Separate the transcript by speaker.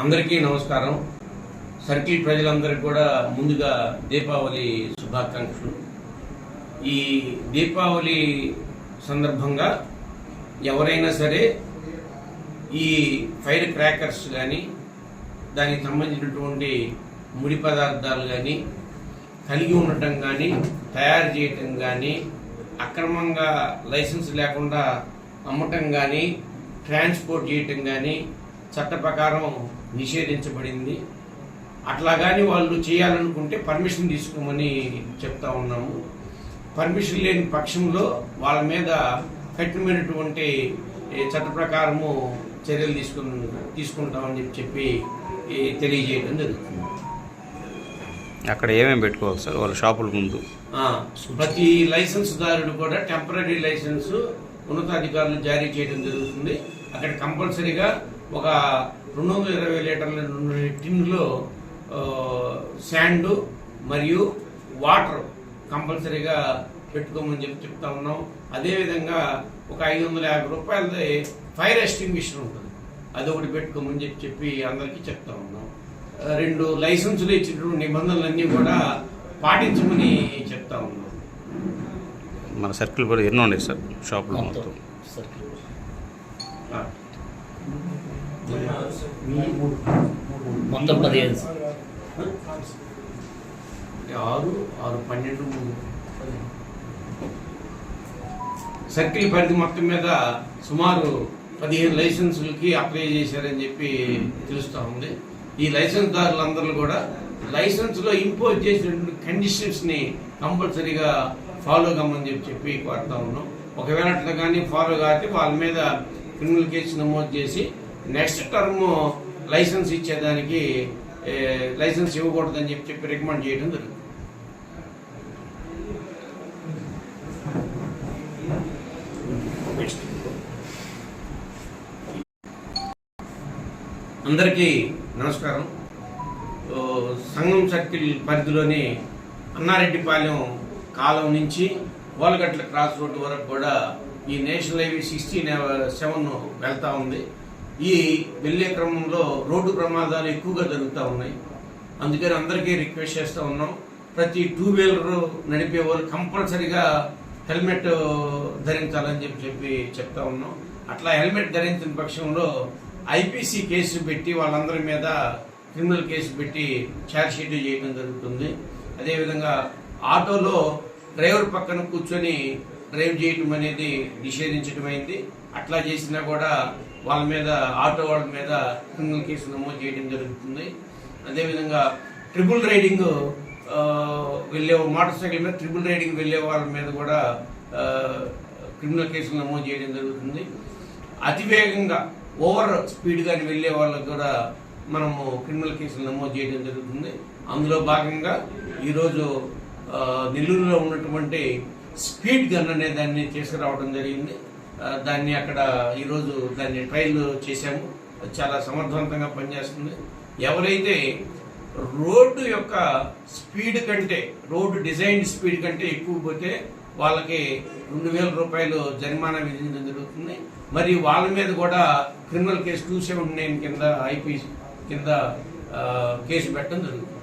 Speaker 1: అందరికీ నమస్కారం. సర్కిల్ ప్రజలందరికీ కూడా ముందుగా దీపావళి శుభాకాంక్షలు. ఈ దీపావళి సందర్భంగా ఎవరైనా సరే ఈ ఫైర్ క్రాకర్స్ కానీ దానికి సంబంధించినటువంటి ముడి పదార్థాలు కానీ కలిగి ఉండటం కానీ తయారు చేయటం కానీ అక్రమంగా లైసెన్స్ లేకుండా అమ్మటం కానీ ట్రాన్స్పోర్ట్ చేయటం కానీ చట్ట ప్రకారం నిషేధించబడింది. అట్లా కానీ వాళ్ళు చేయాలనుకుంటే పర్మిషన్ తీసుకోమని చెప్తా ఉన్నాము. పర్మిషన్ లేని పక్షంలో వాళ్ళ మీద కఠినమైనటువంటి చట్ట ప్రకారము చర్యలు తీసుకుని తీసుకుంటామని చెప్పి తెలియజేయడం జరుగుతుంది.
Speaker 2: అక్కడ ఏమేమి పెట్టుకోవాలి సార్? వాళ్ళ షాపుల ముందు.
Speaker 1: ప్రతి లైసెన్స్ దారుడు కూడా టెంపరీ లైసెన్స్ ఉన్నతాధికారులు జారీ చేయడం జరుగుతుంది. అక్కడ కంపల్సరీగా ఒక రెండు వందల ఇరవై లీటర్ల టిన్లో శాండ్ మరియు వాటర్ కంపల్సరీగా పెట్టుకోమని చెప్పి చెప్తా ఉన్నాం. అదేవిధంగా ఒక ఐదు వందల యాభై రూపాయలది ఫైర్ ఎస్టింగ్విషన్ ఉంటుంది. అది ఒకటి పెట్టుకోమని చెప్పి చెప్పి అందరికీ చెప్తా ఉన్నాం. రెండు లైసెన్సులు ఇచ్చినటువంటి నిబంధనలన్నీ కూడా పాటించమని చెప్తా ఉన్నాం.
Speaker 2: మన సర్కిల్ కూడా ఎన్నో ఉన్నాయి సార్ షాపులు మొత్తం
Speaker 1: ఆ.
Speaker 3: మొత్తం పదిహేను.
Speaker 1: ఆరు ఆరు పన్నెండు మూడు. సర్కిల్ పరిధి మొత్తం మీద సుమారు పదిహేను లైసెన్సులకి అప్లై చేశారని చెప్పి తెలుస్తా ఉంది. ఈ లైసెన్స్ దారులందరూ కూడా లైసెన్స్లో ఇంపోజ్ చేసినటువంటి కండిషన్స్ని కంపల్సరీగా ఫాలో కమ్మని చెప్పి చెప్పి కోరుతా ఉన్నాం. ఒకవేళ అట్లా కానీ ఫాలో కాకపోతే వాళ్ళ మీద క్రిమినల్ కేసు నమోదు చేసి నెక్స్ట్ టర్మ్ లైసెన్స్ ఇచ్చేదానికి లైసెన్స్ ఇవ్వకూడదని చెప్పి చెప్పి రికమెండ్ చేయడం జరుగుతుంది. అందరికీ నమస్కారం. సంఘం సర్కిల్ పరిధిలోని అన్నారెడ్డిపాలెం కాలం నుంచి గోలగట్ల క్రాస్ రోడ్డు వరకు కూడా ఈ నేషనల్ హైవే సిక్స్టీన్ సెవెన్ వెళ్తూ ఉంది. ఈ వెళ్ళే క్రమంలో రోడ్డు ప్రమాదాలు ఎక్కువగా జరుగుతూ ఉన్నాయి. అందుకని అందరికీ రిక్వెస్ట్ చేస్తూ ఉన్నాం. ప్రతి టూ వీలర్ నడిపే వాళ్ళు కంపల్సరీగా హెల్మెట్ ధరించాలని చెప్పి చెప్పి చెప్తా ఉన్నాం. అట్లా హెల్మెట్ ధరించిన పక్షంలో ఐపీసీ కేసు పెట్టి వాళ్ళందరి మీద క్రిమినల్ కేసు పెట్టి ఛార్జ్ షీట్ చేయడం జరుగుతుంది. అదేవిధంగా ఆటోలో డ్రైవర్ పక్కన కూర్చొని డ్రైవ్ చేయటం అనేది నిషేధించడం అయింది అట్లా చేసినా కూడా వాళ్ళ మీద ఆటో వాళ్ళ మీద క్రిమినల్ కేసు నమోదు చేయడం జరుగుతుంది. అదేవిధంగా ట్రిపుల్ రైడింగ్ వెళ్ళే మోటార్ సైకిల్ మీద ట్రిపుల్ రైడింగ్ వెళ్ళే వాళ్ళ మీద కూడా క్రిమినల్ కేసులు నమోదు చేయడం జరుగుతుంది. అతివేగంగా ఓవర్ స్పీడ్ కానీ వెళ్ళే వాళ్ళకు కూడా మనము క్రిమినల్ కేసులు నమోదు చేయడం జరుగుతుంది. అందులో భాగంగా ఈరోజు నెల్లూరులో ఉన్నటువంటి స్పీడ్ గన్ అనే దాన్ని తీసుకురావడం జరిగింది. దాన్ని అక్కడ ఈరోజు దాన్ని ట్రయల్ చేశాము. చాలా సమర్థవంతంగా పనిచేస్తుంది. ఎవరైతే రోడ్డు యొక్క స్పీడ్ కంటే రోడ్డు డిజైన్ స్పీడ్ కంటే ఎక్కువ పోతే వాళ్ళకి రెండు వేల రూపాయలు జరిమానా విధించడం జరుగుతుంది. మరి వాళ్ళ మీద కూడా criminal case two seventy nine కింద ఐపీ కింద కేసు పెట్టడం జరుగుతుంది.